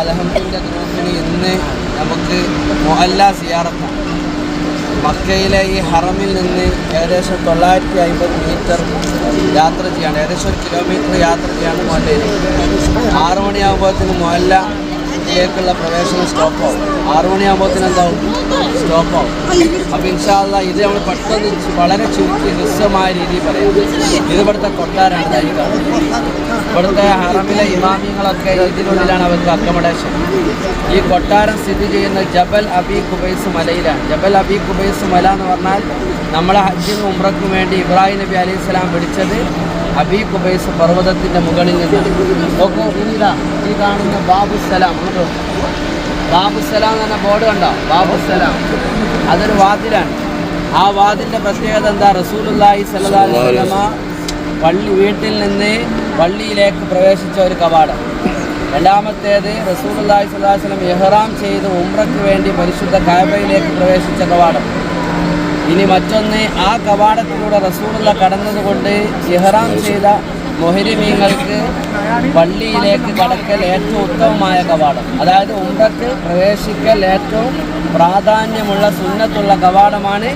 അലഹമ്മദിന്റെ ഗ്രൂപ്പിന് ഇന്ന് നമുക്ക് മൊഹല്ല സിയാറത്താണ് മക്കയിലെ ഈ ഹറമിൽ നിന്ന് ഏകദേശം തൊള്ളായിരത്തി അമ്പത് മീറ്റർ യാത്ര ചെയ്യാണ്. ഏകദേശം ഒരു കിലോമീറ്റർ യാത്ര ചെയ്യാണ് മൊഹല്ലയിൽ ആറ് മണിയാകുമ്പോഴത്തേന് മൊഹല്ലയിലേക്കുള്ള പ്രവേശനം സ്റ്റോപ്പാവും. ആറു മണിയാകുമ്പോഴത്തേന് എന്താവും? സ്റ്റോപ്പാവും. അപ്പം ഇൻഷാല്ല ഇത് നമ്മൾ പെട്ടെന്ന് വളരെ ചുരുക്കി ഹ്രസ്വമായ രീതിയിൽ പറയാം. ഇത് ഇവിടുത്തെ കൊട്ടാരാണ് കാണുന്നത്. ഇവിടുത്തെ ഹറമിലെ ഇമാമിങ്ങളൊക്കെ ഇതിനുള്ളിലാണ് അവർക്ക് അക്കമഡേഷൻ ഈ കൊട്ടാരം സ്ഥിതി ചെയ്യുന്ന ജബൽ അബി കുബൈസ് മലയിലാണ്. ജബൽ അബി കുബൈസ് മല എന്ന് പറഞ്ഞാൽ നമ്മളെ ഹജ്ജിനും ഉംറക്കും വേണ്ടി ഇബ്രാഹിം നബി അലൈഹി സ്വലാം വിളിച്ചത് അബി കുബൈസ് പർവതത്തിന്റെ മുകളിൽ നിന്നാണ്. നോക്കൂ ഈ കാണുന്ന ബാബുസലാം അങ്ങോട്ട്. ബാബുസലാം എന്ന ബോർഡ് കണ്ടോ? ബാബുസലാം അതൊരു വാതിലാണ്. ആ വാതിന്റെ പ്രത്യേകത എന്താ? റസൂലുല്ലാഹി പള്ളി വീട്ടിൽ നിന്ന് പള്ളിയിലേക്ക് പ്രവേശിച്ച ഒരു കവാടം. രണ്ടാമത്തേത് അലൈഹി വസല്ലം ഇഹ്റാം ചെയ്ത് ഉംറയ്ക്ക് വേണ്ടി പരിശുദ്ധ കായബയിലേക്ക് പ്രവേശിച്ച കവാടം. ഇനി മറ്റൊന്ന് ആ കവാടത്തിലൂടെ റസൂലുള്ള കടന്നതുകൊണ്ട് എഹ്റാം ചെയ്ത മൊഹരിമീങ്ങൾക്ക് പള്ളിയിലേക്ക് കടക്കൽ ഏറ്റവും ഉത്തമമായ കവാടം. അതായത് ഉംറക്ക് പ്രവേശിക്കൽ ഏറ്റവും പ്രാധാന്യമുള്ള സുന്നത്തുള്ള കവാടമാണ്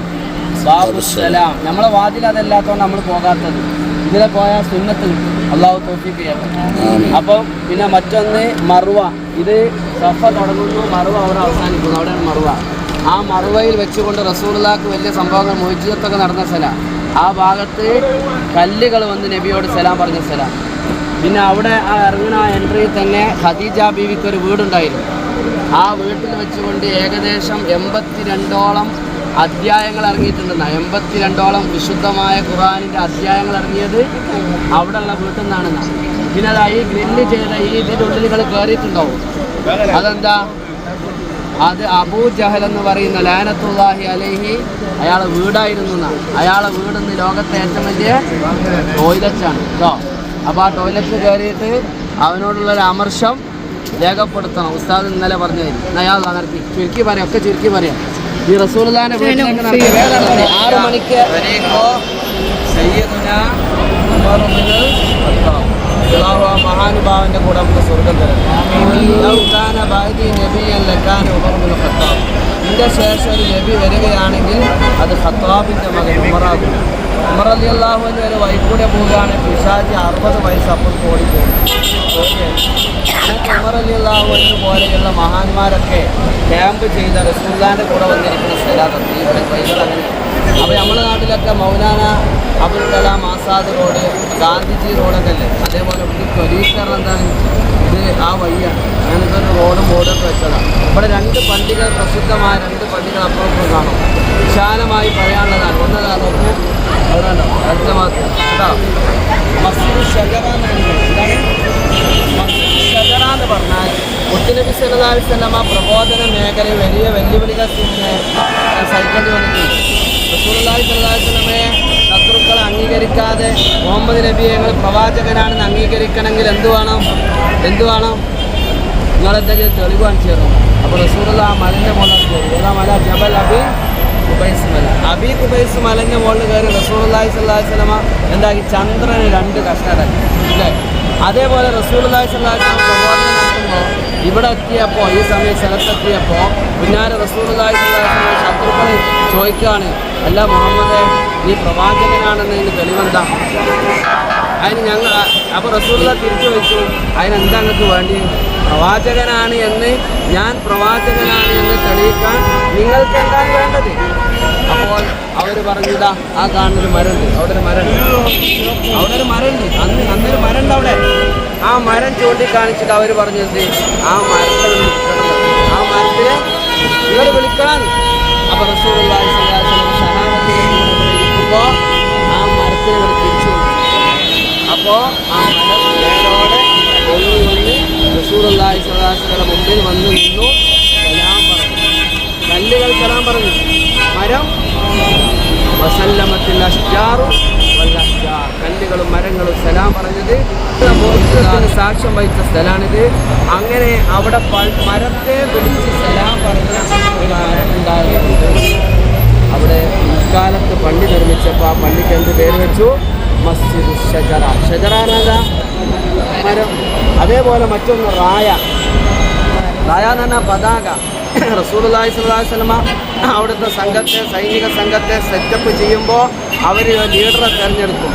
ബാബുസലാം നമ്മളെ വാതിൽ അതല്ലാത്തതുകൊണ്ട് നമ്മൾ പോകാത്തത്. ഇതിലെ പോയാൽ സുന്നത്ത് അള്ളാഹു തോഫിക്ക് അപ്പം പിന്നെ മറ്റൊന്ന് മറുവ ഇത് സഫ തുടങ്ങുന്നു. മറുവ അവിടെ അവസാനിക്കുന്നു. അവിടെയാണ് മറുവ ആ മറുവയിൽ വെച്ചുകൊണ്ട് റസൂലുള്ളാക്ക് വലിയ സംഭവങ്ങൾ മോചിതത്തൊക്കെ നടന്ന സ്ഥലം ആ ഭാഗത്ത് കല്ലുകൾ വന്ന് നബിയോട് സലാം പറഞ്ഞ സലാം പിന്നെ അവിടെ ആ ഇറങ്ങുന്ന ആ എൻട്രിയിൽ തന്നെ ഖദീജ ബീവിക്ക് ഒരു വീടുണ്ടായിരുന്നു. ആ വീട്ടിൽ വെച്ചുകൊണ്ട് ഏകദേശം എൺപത്തിരണ്ടോളം അധ്യായങ്ങൾ ഇറങ്ങിയിട്ടുണ്ടെന്ന എൺപത്തിരണ്ടോളം വിശുദ്ധമായ ഖുറാനിന്റെ അധ്യായങ്ങൾ ഇറങ്ങിയത് അവിടെയുള്ള വീട്ടിൽ നിന്നാണെന്നാണ്. പിന്നെ അത് ഈ ഗ്രില്ല് ചെയ്ത ഈ ഇതിന്റെ ഉള്ളിൽ നിങ്ങൾ കയറിയിട്ടുണ്ടാവും അതെന്താ? അത് അബൂ ജഹൽ എന്ന് പറയുന്ന ലാനത്തുല്ലാഹി അലൈഹി അയാളെ വീടായിരുന്നു എന്നാണ്. അയാളെ ഇന്ന് ലോകത്തെ ഏറ്റവും വലിയ ടോയ്ലറ്റാണ് കേട്ടോ അപ്പോൾ ആ ടോയ്ലറ്റ് കയറിയിട്ട് അവനോടുള്ള ഒരു അമർഷം രേഖപ്പെടുത്തണം. ഉസ്താദ് ഇന്നലെ പറഞ്ഞു തരും അയാൾ നടത്തി ചുരുക്കി പറയാം ഒക്കെ ചുരുക്കി പറയാം. ഈ റസൂൽദാന്റെ വീട്ടിലേക്ക് നടത്തി വേഗം നടത്തി. ആറ് മണിക്ക് മഹാനുഭാവന്റെ കൂടെ നമുക്ക് സ്വർഗം തരണം ഇതിന്റെ ശേഷം ഒരു നബി വരികയാണെങ്കിൽ അത് ഖത്താബിന്റെ മകൻ ഉമറാകും. ഉമർ അലി അള്ളാഹുവിന് ഒരു വൈക്കൂടെ പോവുകയാണ്. പിശാജി അറുപത് വയസ്സ് അപ്പുറത്ത് ഓടിപ്പോകും ഉമർ അലി അള്ളാഹുവിന് പോലെയുള്ള മഹാന്മാരൊക്കെ ക്യാമ്പ് ചെയ്ത റസൂല്ലാന്റെ കൂടെ വന്നിരിക്കുന്ന സ്ഥലത്ത് ഈ വൈകൾ അങ്ങനെ അപ്പോൾ നമ്മുടെ നാട്ടിലൊക്കെ മൗലാന അബുൽ കലാം ആസാദ് റോഡ് ഗാന്ധിജി റോഡൊക്കെ അല്ലേ അതേപോലെ ഈ കൊലീശ്വരം എന്താണ്? ഇത് ആ വഴിയാണ്. അങ്ങനത്തെ ഒരു റോഡും ബോർഡൊക്കെ വെച്ചതാണ് ഇവിടെ രണ്ട് പള്ളികൾ പ്രസിദ്ധമായ രണ്ട് പള്ളികൾ അപ്പുറത്തും കാണും. വിശാലമായി പറയാനുള്ളതാണ്. ഒന്നതാ നോക്കൂ. അവിടെ ഉണ്ടോ അടുത്ത കേട്ടോ? മസ്ജിദ് ഷജറ പറഞ്ഞാൽ മുത്തുനബി വസല്ലമ പ്രബോധന മേഖലയിൽ വലിയ വെല്ലുവിളികൾ സഹിക്കേണ്ടി വന്നിട്ടുണ്ട്. വസല്ലമയെ ശത്രുക്കൾ അംഗീകരിക്കാതെ മുഹമ്മദ് നബിയെ ഞങ്ങൾ പ്രവാചകനാണെന്ന് അംഗീകരിക്കണമെങ്കിൽ എന്ത് വേണം? എന്തു വേണം? നിങ്ങളെന്തെങ്കിലും തെളിവ് കാണിച്ചു അപ്പോൾ റസൂലുള്ള ആ മലന്റെ മുകളിൽ കയറി. ഏതാ മല? ജബൽ അബി കുബൈസ് മല. അബി കുബൈസ് മലന്റെ മുകളിൽ കയറി സ്വല്ലല്ലാഹു അലൈഹി വസല്ലമ എന്താക്കി? ചന്ദ്രന് രണ്ട് കഷ്ണടാക്കി അല്ലേ? അതേപോലെ വസല്ലമ പ്രബോധനം നടത്തുമ്പോൾ ഇവിടെ എത്തിയപ്പോൾ ഈ സമയം സ്ഥലത്തെത്തിയപ്പോൾ പിന്നാലെ അലൈഹി വസല്ലമ ശത്രുക്കൾ ചോദിക്കുകയാണ് അല്ല മുഹമ്മദെ നീ പ്രവാചകനാണെന്നതിന് തെളിവെന്താ? അതിന് ഞങ്ങൾ അപ്പോൾ റസൂള്ള തിരിച്ചു വെച്ചു അതിനെന്താ നിങ്ങൾക്ക് വേണ്ടി പ്രവാചകനാണ് എന്ന് ഞാൻ പ്രവാചകനാണ് എന്ന് തെളിയിക്കാൻ നിങ്ങൾക്ക് എന്താണ് വേണ്ടത്? അപ്പോൾ അവർ പറഞ്ഞിതാ ആ കാണുന്നൊരു മരമുണ്ട് അവിടെ ഒരു മരമുണ്ട്. അവിടെ ഒരു മരമുണ്ട് അന്ന് അന്നൊരു മരമുണ്ട് അവിടെ. ആ മരം ചൂണ്ടിക്കാണിച്ചിട്ട് അവർ പറഞ്ഞത് ആ മരത്തെ വിളിക്കണം. ആ മരത്തിനെ ഇവർ വിളിക്കണം. അപ്പോൾ ഇരിക്കുമ്പോൾ ആ മരത്തിനെ തിരിച്ചു അപ്പോൾ ആ മരം റസൂലുള്ളാഹി സ്വലാസിയുടെ മുമ്പിൽ വന്ന് നിന്നു. പറഞ്ഞു. കല്ലുകൾ സലാം പറഞ്ഞു. മരം വസല്ലമത്തിൽ അഷ്ജാറു കല്ലുകളും മരങ്ങളും സലാം പറഞ്ഞത്. സാക്ഷ്യം വഹിച്ച സ്ഥലമാണിത്. അങ്ങനെ അവിടെ മരത്തെ വിളിച്ച് സലാം അവിടെ മുൻകാലത്ത് പള്ളി നിർമ്മിച്ചപ്പോൾ ആ പള്ളിക്ക് എന്ത് പേര് വെച്ചു? മസ്ജിദ് ഷജറ. ഷജറ മരം. അതേപോലെ മറ്റൊന്ന് റായ. റായ എന്ന് പറഞ്ഞാൽ പതാക. സ്വല്ലല്ലാഹി അലൈഹി അവിടുത്തെ സംഘത്തെ സൈനിക സംഘത്തെ സെറ്റപ്പ് ചെയ്യുമ്പോൾ അവർ ലീഡറെ തിരഞ്ഞെടുക്കും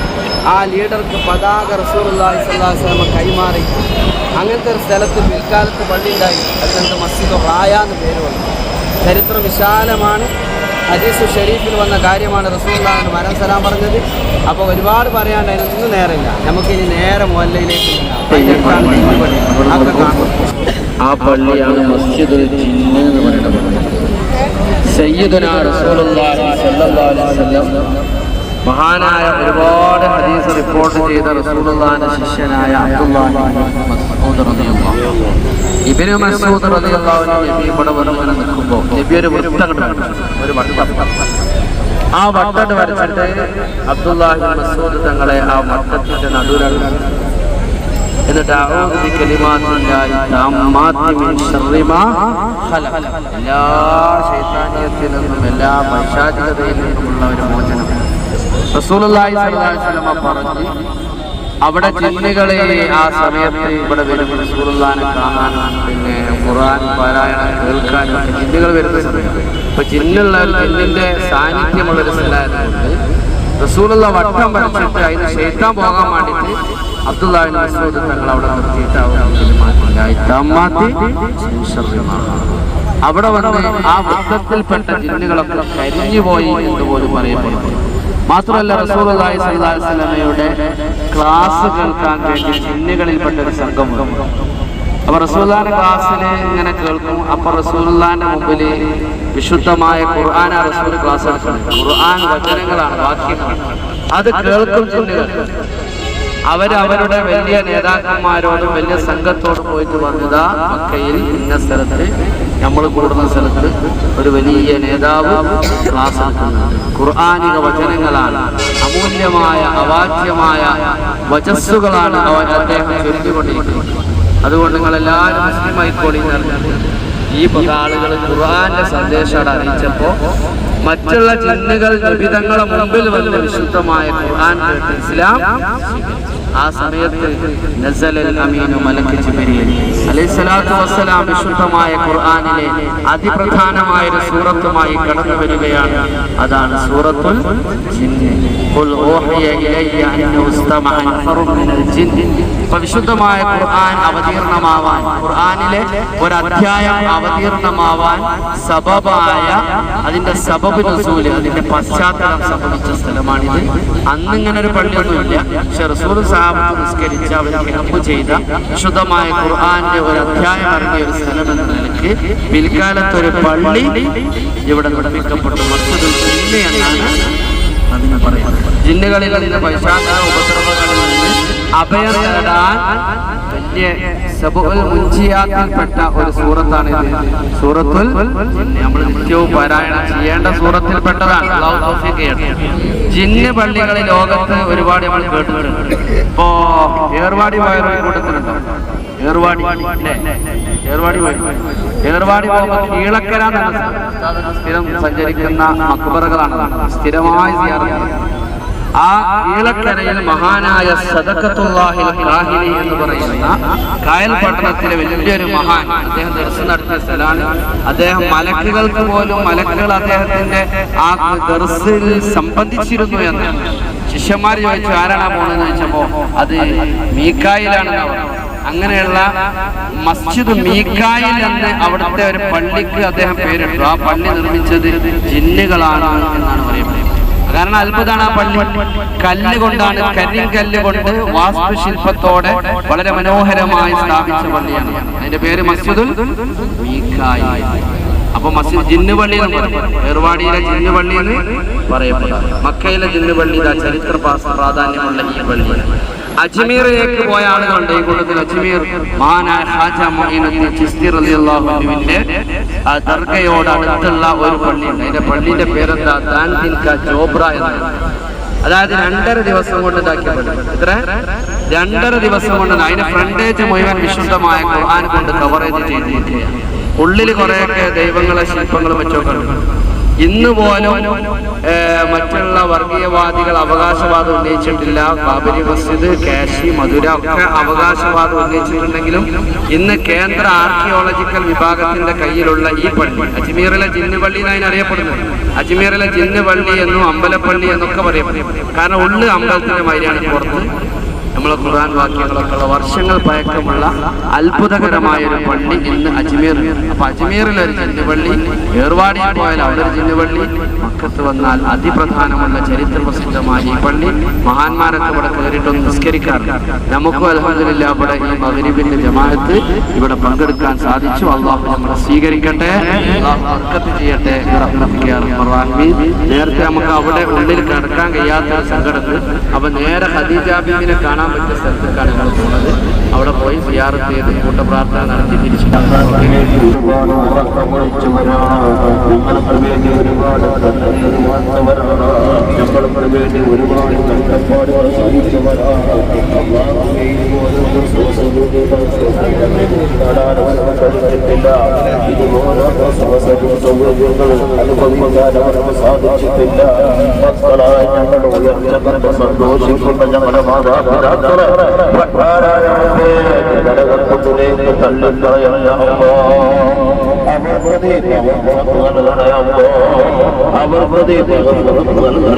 ആ ലീഡർക്ക് പതാക അലൈഹി വസല്ലമ കൈമാറി. അങ്ങനത്തെ ഒരു സ്ഥലത്ത് പിൽക്കാലത്ത് പള്ളി ഉണ്ടായി അതിനകത്ത് മസ്ജിദ് റായ എന്ന് പേര് വന്നു ചരിത്രം വിശാലമാണ്. ഹദീസ് ഷെരീഫിൽ വന്ന കാര്യമാണ് റസൂള്ളാഹിന് മരം സലാം പറഞ്ഞത്. അപ്പോൾ ഒരുപാട് പറയാണ്ട് അതിനൊന്നും നേരമില്ല. നമുക്കിനി നേരെ മുല്ലയിലേക്ക് ആ പള്ളിയാണ് മസ്ജിദുൽ ജിന്ന് എന്ന് പറയുന്നത്. സയ്യിദുന റസൂലുള്ളാഹി സ്വല്ലല്ലാഹു അലൈഹി വസല്ലം മഹാനായ ഒരുപാട് ഹദീസ് റിപ്പോർട്ട് ചെയ്ത റസൂലുള്ളാഹിന്റെ ശിഷ്യനായ മസൂദ് ഇബ്നു ഇങ്ങനെ നിൽക്കുമ്പോൾ നബി ആ വട്ടം വരച്ചിട്ട് അബ്ദുല്ലാഹി മസൂദ് തങ്ങളെ ആ വട്ടത്തിന്റെ നടുവിലാണ് എന്നിട്ട്. എല്ലാ ശൈത്താനിയത്തിൽ നിന്നും എല്ലാ നിന്നുമുള്ള ഒരു മോചനം. പറഞ്ഞു അവിടെ ജിന്നുകളെ ആ സമയത്ത് ഇവിടെ വരും റസൂലുള്ളാഹിനെ കാണാനും പിന്നെ ഖുർആൻ പാരായണം കേൾക്കാനും ജിന്നുകൾ വരുന്ന സമയത്ത് ഇപ്പൊ ജിന്നുള്ള ജിന്നിന്റെ സാന്നിധ്യമുള്ള ഒരു സ്ഥലമായതുകൊണ്ട് റസൂലുള്ള വട്ടം വരച്ചിട്ട് അതിന് ക്ഷേത്രം പോകാൻ വേണ്ടിയിട്ട് അബ്ദുല്ലാഹിൻ മസൂദ് തങ്ങൾ അവിടെ നിർത്തിയിട്ട് അവിടെ വന്ന് ആ വൃത്തത്തിൽപ്പെട്ട ജിന്നുകളൊക്കെ കരിഞ്ഞുപോയി എന്ന് പോലും പറയപ്പെടുന്നു. മാത്രമല്ല അലൈഹി വസല്ലമയുടെ ക്ലാസ് കേൾക്കാൻ വേണ്ടി ജിന്നുകളിൽപ്പെട്ട ഒരു സംഘം അപ്പൊ റസൂല്ലാന്റെ ക്ലാസ്സിൽ ഇങ്ങനെ കേൾക്കും. അപ്പൊ റസൂല്ലാന്റെ മുമ്പിൽ വിശുദ്ധമായ ഖുർആൻ റസൂൽ ക്ലാസ് എടുക്കുന്നത്. ഖുർആൻ വചനങ്ങളാണ് വാക്യങ്ങളാണ്. അത് കേൾക്കും ജിന്നുകൾ. അവർ അവരുടെ വലിയ നേതാക്കന്മാരോടും വലിയ സംഘത്തോടും പോയിട്ട് പറഞ്ഞതാ മക്കയിൽ ഇന്ന സ്ഥലത്ത് നമ്മൾ കൂടുന്ന സ്ഥലത്ത് ഒരു വലിയ നേതാവ് ക്ലാസ് ഖുർആാനിക വചനങ്ങളാണ്. അമൂല്യമായ അവാച്യമായ വചസ്സുകളാണ് അവൻ അദ്ദേഹം ചൊല്ലിക്കൊണ്ടിരിക്കുന്നത്. അതുകൊണ്ട് നിങ്ങൾ എല്ലാവരും മുസ്ലിം ആയിക്കോളി ഈ ആളുകൾ ഖുർആാന്റെ സന്ദേശം അറിയിച്ചപ്പോൾ മറ്റുള്ള ചിന്നുകൾ ജീവിതങ്ങളുടെ മുമ്പിൽ വന്ന് വിശുദ്ധമായ ഖുർആൻ ഇസ്ലാം ആ സമയത്ത് വസ്സലാം വിശുദ്ധമായ ഖുർആനിലെ അതിപ്രധാനമായ ഒരു സൂറത്തുമായി കടന്നു വരികയാണ്. അതാണ് സൂറത്തുൽ ജിന്ന് ഖുൽ ഊഹിയ ഇലയ്യ അന്നഹു ഇസ്തമഅ നഫറുൻ മിനൽ ജിന്ന് അപ്പോൾ വിശുദ്ധമായ ഖുർആൻ അവതീർണമാവാൻ ഖുർആനിലെ ഒരു അധ്യായം അവതീർണമാവാൻ സബബായ അതിന്റെ സബബ് നസൂൽ അതിന്റെ പശ്ചാത്തലം സംഭവിച്ച സ്ഥലമാണിത്. അന്ന് ഇങ്ങനെ ഒരു പള്ളിയൊന്നുമില്ല. പക്ഷെ റസൂൽ സാഹബ് നിസ്കരിച്ച് അവർ കിടപ്പ് ചെയ്ത വിശുദ്ധമായ ഖുർആന്റെ ഒരു അധ്യായം ഇറങ്ങിയ ഒരു സ്ഥലം എന്ന നിലയ്ക്ക് പിൽക്കാലത്ത് ഒരു പള്ളി ഇവിടെ നിർമ്മിക്കപ്പെട്ടു. മറ്റൊരു ജിന്ന് എന്നാണ് പറയുന്നത്. ജില്ലകളിൽ അതിന്റെ ഉപദ്രവങ്ങളിൽ നിന്ന് അഭയം നേടാൻ വലിയ സബുൽ മുൻജിയാത്തിൽപ്പെട്ട ഒരു സൂറത്താണ് ഇത്. സൂറത്തുൽ. നമ്മൾ നിത്യവും പാരായണം ചെയ്യേണ്ട സൂറത്തിൽപ്പെട്ടതാണ്. ജിന്ന് പള്ളികളെ ലോകത്ത് ഒരുപാട് നമ്മൾ കേട്ടിട്ടുണ്ട്. ഇപ്പോ ഏർവാടി പോയ കൂട്ടത്തിലുണ്ടോ. ഏർവാടി ഏർവാടി ഏർവാടി പോകുമ്പോൾ സ്ഥിരം സഞ്ചരിക്കുന്ന അക്ബറുകളാണ് സ്ഥിരമായി. ആ ഈളക്കരയിൽ മഹാനായ സദക്കത്തുല്ലാഹിൽ കാഹിലി എന്ന് പറയുന്ന കായൽ പട്ടണത്തിലെ വലിയൊരു മഹാൻ അദ്ദേഹം ദർശനം നടത്തിയ സ്ഥലമാണ്. അദ്ദേഹം മലക്കുകൾക്ക് പോലും മലക്കുകൾ അദ്ദേഹത്തിന്റെ ആ ദർസിൽ സംബന്ധിച്ചിരുന്നു എന്ന് ശിഷ്യന്മാർ ചോദിച്ചു ആരാണ് പോണെന്ന് ചോദിച്ചപ്പോ അത് മീക്കായിലാണ് അങ്ങനെയുള്ള മസ്ജിദ് മീക്കായിൽ എന്ന് അവിടുത്തെ ഒരു പള്ളിക്ക് അദ്ദേഹം പേരിട്ടു. ആ പള്ളി നിർമ്മിച്ചത് ജിന്നുകളാണ് എന്നാണ് പറയുന്നത്. കാരണം അത്ഭുതമാണ് ആ പള്ളി. കല്ല് കൊണ്ടാണ് കരിങ്കല്ല് കൊണ്ട് വാസ്തുശില്പത്തോടെ വളരെ മനോഹരമായി സ്ഥാപിച്ച പള്ളിയാണ്. അതിന്റെ പേര് മസ്ജിദുൽ അപ്പൊ മസ്ജിദ് ജിന്നു പള്ളി എന്ന് പറയും. ഏർവാടിയിലെ ജിന്നു പള്ളി എന്ന് പറയപ്പെടാം. മക്കയിലെ ജിന്നു പള്ളി ഇതാ ചരിത്ര പ്രാധാന്യമുള്ള ഈ പള്ളി. അജ്മീറിലേക്ക് പോയ ആളുകളുണ്ട് ഈ കൂട്ടത്തിൽ അജ്മീർ മഹാനായ ഹാജ മൊഹീനുദ്ദീൻ ചിസ്തി റളിയല്ലാഹു അൻഹുവിന്റെ ആ ദർഗയോട് അടുത്തുള്ള ഒരു പള്ളിയുണ്ട്. അതിന്റെ പള്ളിയുടെ പേരെന്താ? ദാൻ തിൻക ജോബ്ര എന്നാണ് അതായത് രണ്ടര ദിവസം കൊണ്ട് ഇതാക്കിയ പള്ളി എത്ര? രണ്ടര ദിവസം കൊണ്ട് അതിന്റെ ഫ്രണ്ടേജ് മുഴുവൻ വിശുദ്ധമായ ഖുർആൻ കൊണ്ട് കവറേജ് ചെയ്തിരിക്കുകയാണ്. ഉള്ളിൽ കുറെയൊക്കെ ദൈവങ്ങളെ ശില്പങ്ങളും വെച്ചൊക്കെ ഇന്ന് പോലും മറ്റുള്ള വർഗീയവാദികൾ അവകാശവാദം ഉന്നയിച്ചിട്ടില്ല. ബാബരി മസ്ജിദ് കാശി മധുര ഒക്കെ അവകാശവാദം ഉന്നയിച്ചിട്ടുണ്ടെങ്കിലും ഇന്ന് കേന്ദ്ര ആർക്കിയോളജിക്കൽ വിഭാഗത്തിന്റെ കയ്യിലുള്ള ഈ പള്ളി അജ്മീറിലെ ജിന്നുപള്ളി എന്നായി അറിയപ്പെടുന്നത് അജ്മീറിലെ ജിന്നുപള്ളി എന്നും അമ്പലപ്പള്ളി എന്നൊക്കെ പറയപ്പെടും കാരണം ഉള്ളു അമ്പലത്തിന്റെ മാതിരിയാണ് പുറത്ത്. നമ്മളെ ഖുർആൻ വാക്യങ്ങളൊക്കെ ഉള്ള വർഷങ്ങൾ പഴക്കമുള്ള അത്ഭുതകരമായ ഒരു പള്ളി ഇന്ന് അജ്മീർ അപ്പൊ അജ്മീറിലെ ഒരു ജിന്നുപള്ളി ഏർവാടിയിൽ പോയാൽ അവിടെ ജിന്നുപള്ളി മക്കത്ത് വന്നാൽ അതിപ്രധാനമുള്ള ചരിത്ര പ്രസിദ്ധമായ ഈ പള്ളി മഹാന്മാരൊക്കെ ഇവിടെ കയറിയിട്ടൊന്ന് നിസ്കരിക്കാറുണ്ട് നമുക്കും അലഹമില്ല ഇവിടെ ഈ മകരിബിന്റെ ജമാഅത്ത് ഇവിടെ പങ്കെടുക്കാൻ സാധിച്ചു. അള്ളാഹു നമ്മളെ സ്വീകരിക്കട്ടെ. അള്ളാഹു ചെയ്യട്ടെ. നേരത്തെ നമുക്ക് അവിടെ ഉള്ളിൽ കിടക്കാൻ കഴിയാത്ത സങ്കടത്തിൽ അപ്പൊ നേരെ ഖദീജ കാണാൻ പറ്റിയ സ്ഥലത്തേക്കാണ് ഞങ്ങൾ പോകുന്നത് അവിടെ പോയി സിയാറത്ത് ചെയ്ത് കൂട്ടപ്രാർത്ഥന നടത്തി തിരിച്ചു. ഞങ്ങൾക്ക് വേണ്ടി ഒരുപാട് ഞങ്ങൾക്ക് വേണ്ടി ഒരുപാട് കഷ്ടപ്പാടുകൾ സാധിച്ചിട്ടില്ല തള്ളിക്കളയണമേ അവർ പ്രതി അവർ പ്രതി